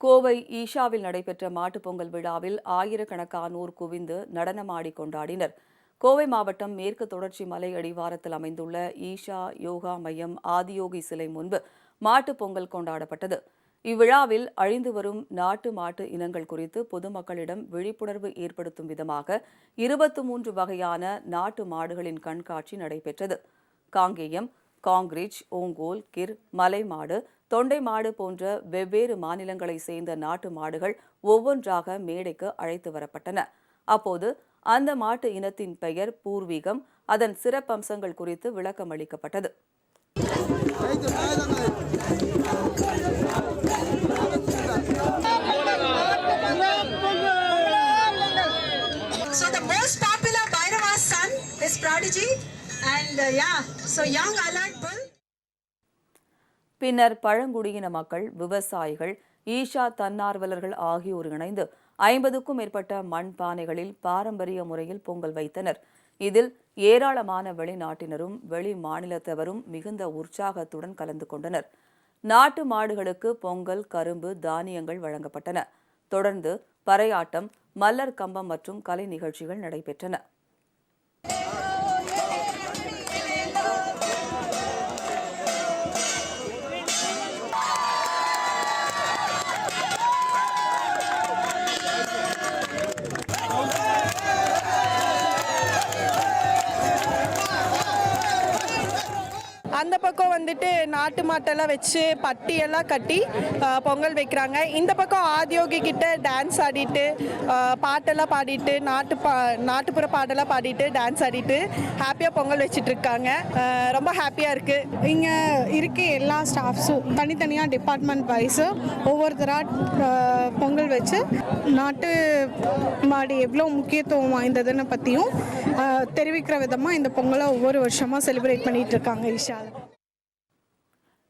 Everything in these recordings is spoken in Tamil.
கோவை ஈஷாவில் நடைபெற்ற மாட்டுப் பொங்கல் விழாவில் ஆயிரக்கணக்கானோர் குவிந்து நடனமாடி கொண்டாடினர். கோவை மாவட்டம் மேற்கு தொடர்ச்சி மலை அடிவாரத்தில் அமைந்துள்ள ஈஷா யோகா மையம் ஆதியோகி சிலை முன்பு மாட்டுப் பொங்கல் கொண்டாடப்பட்டது. இவ்விழாவில் அழிந்து வரும் நாட்டு மாட்டு இனங்கள் குறித்து பொதுமக்களிடம் விழிப்புணர்வு ஏற்படுத்தும் விதமாக இருபத்து மூன்று வகையான நாட்டு மாடுகளின் கண்காட்சி நடைபெற்றது. காங்கேயம் காங்கிரீச் ஓங்கோல் கிர் மலைமாடு தொண்டை மாடு போன்ற வெவ்வேறு மாநிலங்களைச் சேர்ந்த நாட்டு மாடுகள் ஒவ்வொன்றாக மேடைக்கு அழைத்து வரப்பட்டன. அப்போது அந்த மாட்டு இனத்தின் பெயர் பூர்வீகம் அதன் சிறப்பம்சங்கள் குறித்து விளக்கம் அளிக்கப்பட்டது. So the most and uh, yeah, so young alert bull. பின்னர் பழங்குடியின மக்கள் விவசாயிகள் ஈஷா தன்னார்வலர்கள் ஆகியோர் இணைந்து ஐம்பதுக்கும் மேற்பட்ட மண் பானைகளில் பாரம்பரிய முறையில் பொங்கல் வைத்தனர். இதில் ஏராளமான வெளிநாட்டினரும் வெளி மாநிலத்தவரும் மிகுந்த உற்சாகத்துடன் கலந்து கொண்டனர். நாட்டு மாடுகளுக்கு பொங்கல் கரும்பு தானியங்கள் வழங்கப்பட்டன. தொடர்ந்து பறையாட்டம் மல்லர் கம்பம் மற்றும் கலை நிகழ்ச்சிகள் நடைபெற்றன. அந்த பக்கம் வந்துட்டு நாட்டு மாட்டெல்லாம் வச்சு பட்டியெல்லாம் கட்டி பொங்கல் வைக்கிறாங்க. இந்த பக்கம் ஆதியோகி கிட்ட டான்ஸ் ஆடிட்டு பாட்டெல்லாம் பாடிட்டு நாட்டு பா நாட்டுப்புற பாட்டெல்லாம் பாடிட்டு டான்ஸ் ஆடிட்டு ஹாப்பியாக பொங்கல் வச்சுட்டு இருக்காங்க ரொம்ப ஹாப்பியாக இருக்குது இங்கே இருக்க எல்லா ஸ்டாஃப்ஸும் தனித்தனியாக டிபார்ட்மெண்ட் வைஸு ஒவ்வொருத்தராக பொங்கல் வச்சு நாட்டு மாடு எவ்வளோ முக்கியத்துவம் வாய்ந்ததுன்னு பற்றியும் தெரிவிக்கிற விதமாக இந்த பொங்கலை ஒவ்வொரு வருஷமாக செலிப்ரேட் பண்ணிகிட்டு இருக்காங்க ஈஷாவில்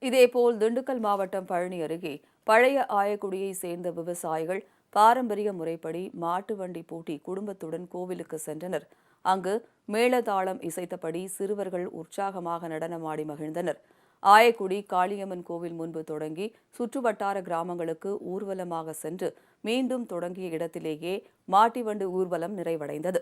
இதேபோல் திண்டுக்கல் மாவட்டம் பழனி அருகே பழைய ஆயக்குடியை சேர்ந்த விவசாயிகள் பாரம்பரிய முறைப்படி மாட்டு வண்டி பூட்டி குடும்பத்துடன் கோவிலுக்கு சென்றனர். அங்கு மேளதாளம் இசைத்தபடி சிறுவர்கள் உற்சாகமாக நடனமாடி மகிழ்ந்தனர். ஆயக்குடி காளியம்மன் கோவில் முன்பு தொடங்கி சுற்றுவட்டார கிராமங்களுக்கு ஊர்வலமாக சென்று மீண்டும் தொடங்கிய இடத்திலேயே மாட்டிவண்டு ஊர்வலம் நிறைவடைந்தது.